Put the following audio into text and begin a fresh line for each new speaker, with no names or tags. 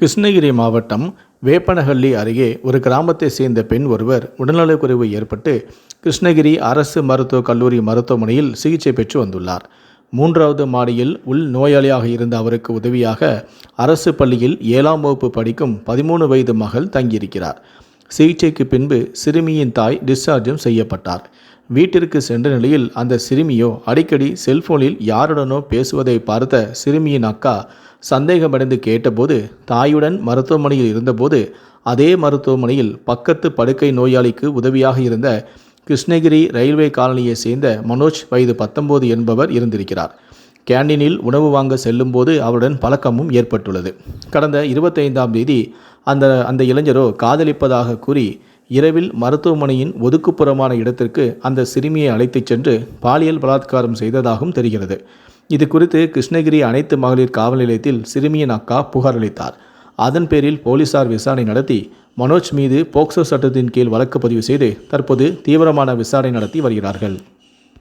கிருஷ்ணகிரி மாவட்டம் வேப்பனஹள்ளி அருகே ஒரு கிராமத்தை சேர்ந்த பெண் ஒருவர் உடல்நலக்குறைவு ஏற்பட்டு கிருஷ்ணகிரி அரசு மருத்துவக் கல்லூரி மருத்துவமனையில் சிகிச்சை பெற்று வந்துள்ளார். மூன்றாவது மாடியில் உள் நோயாளியாக இருந்த அவருக்கு உதவியாக அரசு பள்ளியில் ஏழாம் வகுப்பு படிக்கும் பதிமூணு வயது மகள் தங்கியிருக்கிறார். சிகிச்சைக்கு பின்பு சிறுமியின் தாய் டிஸ்சார்ஜும் செய்யப்பட்டார். வீட்டிற்கு சென்ற நிலையில் அந்த சிறுமியோ அடிக்கடி செல்போனில் யாருடனோ பேசுவதை பார்த்த சிறுமியின் அக்கா சந்தேகமடைந்து கேட்டபோது தாயுடன் மருத்துவமனையில் இருந்தபோது அதே மருத்துவமனையில் பக்கத்து படுக்கை நோயாளிக்கு உதவியாக இருந்த கிருஷ்ணகிரி ரயில்வே காலனியை சேர்ந்த மனோஜ் வயது பத்தொன்பது என்பவர் இருந்திருக்கிறார். கேண்டீனில் உணவு வாங்க செல்லும்போது அவருடன் பழக்கமும் ஏற்பட்டுள்ளது. கடந்த இருபத்தைந்தாம் தேதி அந்த அந்த இளைஞரோ காதலிப்பதாக கூறி இரவில் மருத்துவமனையின் ஒதுக்குப்புறமான இடத்திற்கு அந்த சிறுமியை அழைத்துச் சென்று பாலியல் பலாத்காரம் செய்ததாகவும் தெரிகிறது. இது குறித்து கிருஷ்ணகிரி அனைத்து மகளிர் காவல் நிலையத்தில் சிறுமியின் அக்கா புகார் அளித்தார். அதன் பேரில் போலீசார் விசாரணை நடத்தி மனோஜ் மீது போக்சோ சட்டத்தின் கீழ் வழக்கு பதிவு செய்து தற்போது தீவிரமான விசாரணை நடத்தி வருகிறார்கள்.